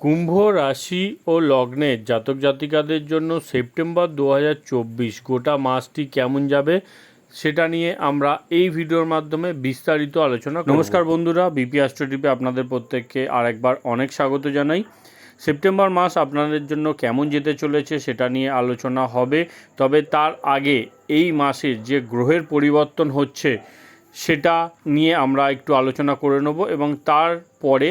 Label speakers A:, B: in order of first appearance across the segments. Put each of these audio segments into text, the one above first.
A: কুম্ভ রাশি ও লগ্নের জাতক জাতিকাদের জন্য সেপ্টেম্বর দু হাজার চব্বিশ গোটা মাসটি কেমন যাবে সেটা নিয়ে আমরা এই ভিডিওর মাধ্যমে বিস্তারিত আলোচনা নমস্কার বন্ধুরা, বিপি অ্যাস্ট্রোটিপে আপনাদের প্রত্যেককে আরেকবার অনেক স্বাগত জানাই। সেপ্টেম্বর মাস আপনাদের জন্য কেমন যেতে চলেছে সেটা নিয়ে আলোচনা হবে, তবে তার আগে এই মাসের যে গ্রহের পরিবর্তন হচ্ছে সেটা নিয়ে আমরা একটু আলোচনা করে নেব এবং তারপরে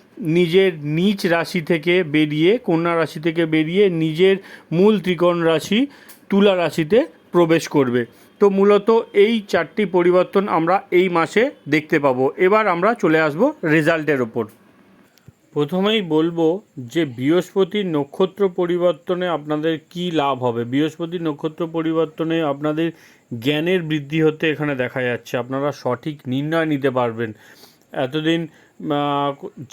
A: নিজের নিজ রাশি থেকে বেরিয়ে, কন্যা রাশি থেকে বেরিয়ে নিজের মূল ত্রিকোণ রাশি তুলা রাশিতে প্রবেশ করবে। তো মূলত এই চারটি পরিবর্তন আমরা এই মাসে দেখতে পাবো। এবার আমরা চলে আসব রেজাল্টের ওপর। প্রথমেই বলব যে বৃহস্পতির নক্ষত্র পরিবর্তনে আপনাদের কি লাভ হবে? বৃহস্পতির নক্ষত্র পরিবর্তনে আপনাদের জ্ঞানের বৃদ্ধি হতে এখানে দেখা যাচ্ছে। আপনারা সঠিক নির্ণয় নিতে পারবেন। এতদিন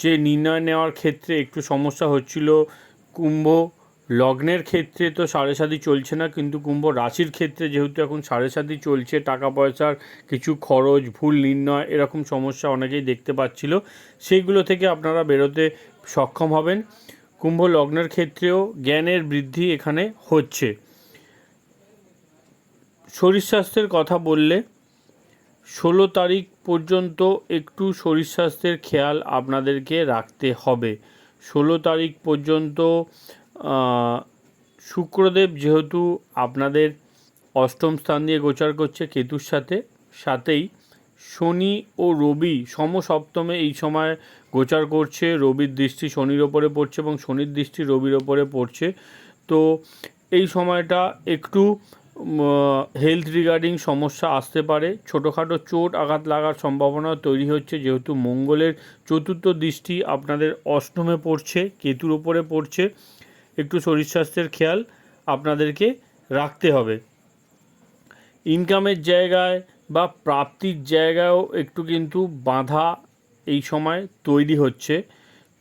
A: যে নির্ণয় নেওয়ার ক্ষেত্রে একটু সমস্যা হচ্ছিল, কুম্ভ লগ্নের ক্ষেত্রে তো সাড়ে সাতি চলছে না, কিন্তু কুম্ভ রাশির ক্ষেত্রে যেহেতু এখন সাড়ে সাতি চলছে টাকা পয়সার কিছু খরচ, ভুল নির্ণয়, এরকম সমস্যা অনেকেই দেখতে পাচ্ছিল, সেইগুলো থেকে আপনারা বেরোতে সক্ষম হবেন। কুম্ভ লগ্নের ক্ষেত্রেও জ্ঞানের বৃদ্ধি এখানে হচ্ছে। শরীর স্বাস্থ্যের কথা বললে ষোলো তারিখ পর্যন্ত একটু শরীর স্বাস্থ্যের খেয়াল আপনাদেরকে রাখতে হবে। ষোলো তারিখ পর্যন্ত শুক্রদেব যেহেতু আপনাদের অষ্টম স্থান দিয়ে গোচার করছে কেতুর সাথে, সাথেই শনি ও রবি সমসপ্তমে এই সময় গোচার করছে। রবির দৃষ্টি শনির ওপরে পড়ছে এবং শনির দৃষ্টি রবির ওপরে পড়ছে। তো এই সময়টা একটু হেলথ রিগার্ডিং সমস্যা আসতে পারে। ছোটোখাটো চোট আঘাত লাগার সম্ভাবনা তৈরি হচ্ছে, যেহেতু মঙ্গলের চতুর্থ দৃষ্টি আপনাদের অষ্টমে পড়ছে, কেতুর ওপরে পড়ছে। একটু শরীর স্বাস্থ্যের খেয়াল আপনাদেরকে রাখতে হবে। ইনকামের জায়গায় বা প্রাপ্তির জায়গায়ও একটু কিন্তু বাধা এই সময় তৈরি হচ্ছে।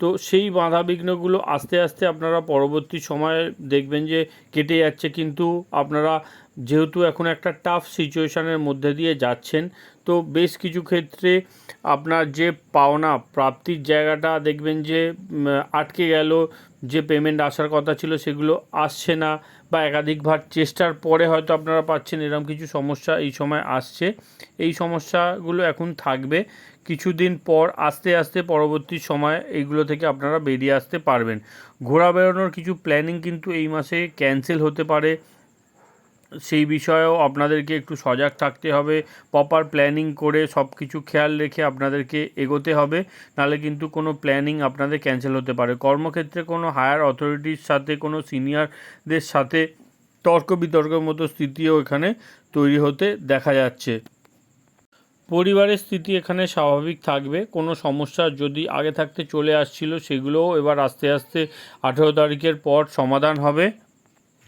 A: তো সেই বাধা বিঘ্নগুলো আস্তে আস্তে আপনারা পরবর্তী সময়ে দেখবেন যে কেটে যাচ্ছে। কিন্তু আপনারা যেহেতু এখন একটা টাফ সিচুয়েশানের মধ্যে দিয়ে যাচ্ছেন, তো বেশ কিছু ক্ষেত্রে আপনার যে পাওনা প্রাপ্তির জায়গাটা দেখবেন যে আটকে গেল, যে পেমেন্ট আসার কথা ছিল সেগুলো আসছে না। বা একাধিকবার চেষ্টার পরে হয়তো আপনারা পাচ্ছেন এরকম কিছু সমস্যা এই সময় আসছে। এই সমস্যাগুলো এখন থাকবে। কিছুদিন পর আস্তে আস্তে পরবর্তী সময় এইগুলো থেকে আপনারা বেরিয়ে আসতে পারবেন। ঘোরা বেড়ানোর কিছু প্ল্যানিং কিন্তু এই মাসে ক্যান্সেল হতে পারে। সেই বিষয়েও আপনাদেরকে একটু সজাগ থাকতে হবে প্রপার প্ল্যানিং করে সব কিছু খেয়াল রেখে আপনাদেরকে এগোতে হবে, নাহলে কিন্তু কোনো প্ল্যানিং আপনাদের ক্যান্সেল হতে পারে। কর্মক্ষেত্রে কোনো হায়ার অথরিটির সাথে, কোনো সিনিয়রদের সাথে তর্ক বিতর্কের মতো স্থিতিও এখানে তৈরি হতে দেখা যাচ্ছে। পরিবারের স্থিতি এখানে স্বাভাবিক থাকবে। কোনো সমস্যা যদি আগে থাকতে চলে আসছিল, সেগুলোও এবার আস্তে আস্তে আঠেরো তারিখের পর সমাধান হবে।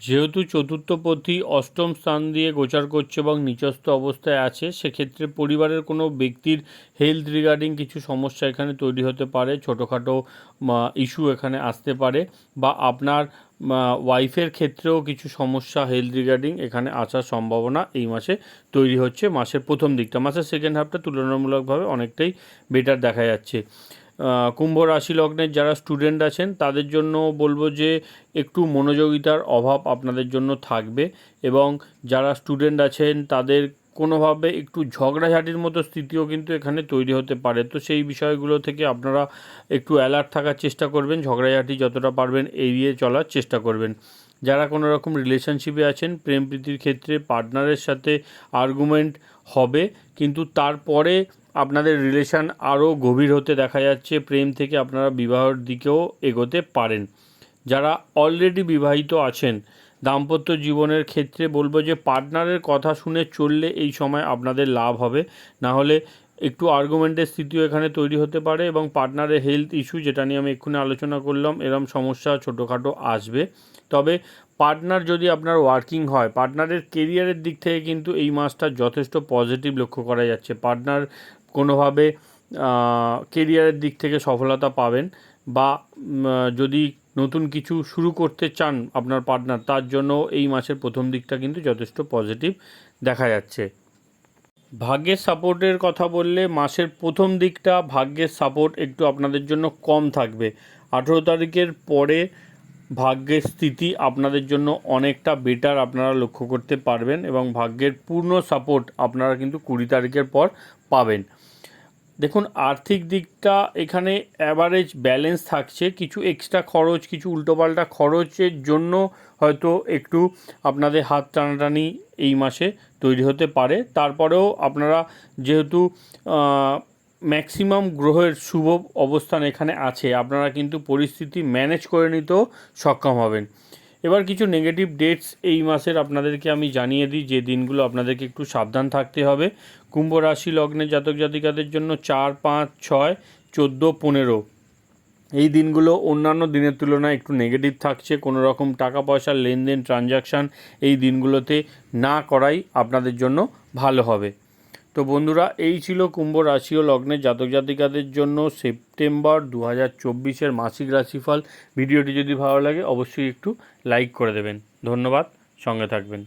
A: যেহেতু চতুর্থ চতুর্থপতি অষ্টম স্থান দিয়ে গোচার করছে এবং নিচস্থ অবস্থায় আছে, সেক্ষেত্রে পরিবারের কোনো ব্যক্তির হেলথ রিগার্ডিং কিছু সমস্যা এখানে তৈরি হতে পারে, ছোটোখাটো ইস্যু এখানে আসতে পারে বা আপনার ওয়াইফের ক্ষেত্রেও কিছু সমস্যা হেলথ রিগার্ডিং এখানে আসার সম্ভাবনা এই মাসে তৈরি হচ্ছে, মাসের প্রথম দিকটা। মাসের সেকেন্ড হাফটা তুলনামূলকভাবে অনেকটাই বেটার দেখা যাচ্ছে। কুম্ভ রাশি লগ্নের যারা স্টুডেন্ট আছেন, তাদের জন্য বলব যে একটু মনোযোগিতার অভাব আপনাদের জন্য থাকবে এবং যারা স্টুডেন্ট আছেন, তাদের কোনোভাবে একটু ঝগড়াঝাটির মতো স্থিতিও কিন্তু এখানে তৈরি হতে পারে। তো সেই বিষয়গুলো থেকে আপনারা একটু অ্যালার্ট থাকার চেষ্টা করবেন, ঝগড়াঝাটি যতটা পারবেন এড়িয়ে চলার চেষ্টা করবেন। যারা কোনো রকম রিলেশনশিপে আছেন, প্রেম প্রীতির ক্ষেত্রে পার্টনারের সাথে আর্গুমেন্ট হবে, কিন্তু তারপরে আপনাদের রিলেশন আরও গভীর হতে দেখা যাচ্ছে, প্রেম থেকে আপনারা বিবাহর দিকেও এগোতে পারেন। যারা অলরেডি বিবাহিত আছেন, দাম্পত্য জীবনের ক্ষেত্রে বলব যে পার্টনারের কথা শুনে চললে এই সময় আপনাদের লাভ হবে। না হলে একটু আর্গুমেন্টের স্থিতিও এখানে তৈরি হতে পারে এবং পার্টনারের হেলথ ইস্যু যেটা নিয়ে আমি এক্ষুনি আলোচনা করলাম, এরম সমস্যা ছোটোখাটো আসবে। তবে পার্টনার যদি আপনার ওয়ার্কিং হয় পার্টনারের কেরিয়ারের দিক থেকে কিন্তু এই মাসটা যথেষ্ট পজিটিভ লক্ষ্য করা যাচ্ছে। পার্টনার কোনোভাবে কেরিয়ারের দিক থেকে সফলতা পাবেন বা যদি নতুন কিছু শুরু করতে চান আপনার পার্টনার তার জন্য এই মাসের প্রথম দিকটা কিন্তু যথেষ্ট পজিটিভ দেখা যাচ্ছে। ভাগ্যের সাপোর্টের কথা বললে মাসের প্রথম দিকটা ভাগ্যের সাপোর্ট একটু আপনাদের জন্য কম থাকবে। আঠেরো তারিখের পরে ভাগ্যের স্থিতি আপনাদের জন্য অনেকটা বেটার আপনারা লক্ষ্য করতে পারবেন এবং ভাগ্যের পূর্ণ সাপোর্ট আপনারা কিন্তু কুড়ি তারিখের পর পাবেন। দেখুন, আর্থিক দিকটা এখানে অ্যাভারেজ ব্যালেন্স থাকছে। কিছু এক্সট্রা খরচ, কিছু উল্টোপাল্টা খরচের জন্য হয়তো একটু আপনাদের হাত টানাটানি এই মাসে তৈরি হতে পারে। তারপরেও আপনারা যেহেতু ম্যাক্সিমাম গ্রহের শুভ অবস্থান এখানে আছে, আপনারা কিন্তু পরিস্থিতি ম্যানেজ করে নিতেও সক্ষম হবেন। এবার কিছু নেগেটিভ ডেটস এই মাসের আপনাদেরকে আমি জানিয়ে দিই, যে দিনগুলো আপনাদেরকে একটু সাবধান থাকতে হবে। কুম্ভ রাশি লগ্নের জাতক জাতিকাদের জন্য চার, পাঁচ, ছয়, চোদ্দ, পনেরো। এই দিনগুলো অন্যান্য দিনের তুলনায় একটু নেগেটিভ থাকছে, কোনো রকম টাকা পয়সার লেনদেন ট্রানজাকশান এই দিনগুলোতে না করাই আপনাদের জন্য ভালো হবে। তো বন্ধুরা, এই ছিল কুম্ভ রাশি ও লগ্নের জাতক জাতিকাদের জন্য সেপ্টেম্বর দু হাজার চব্বিশের মাসিক রাশিফল। ভিডিওটি যদি ভালো লাগে, অবশ্যই একটু লাইক করে দেবেন। ধন্যবাদ, সঙ্গে থাকবেন।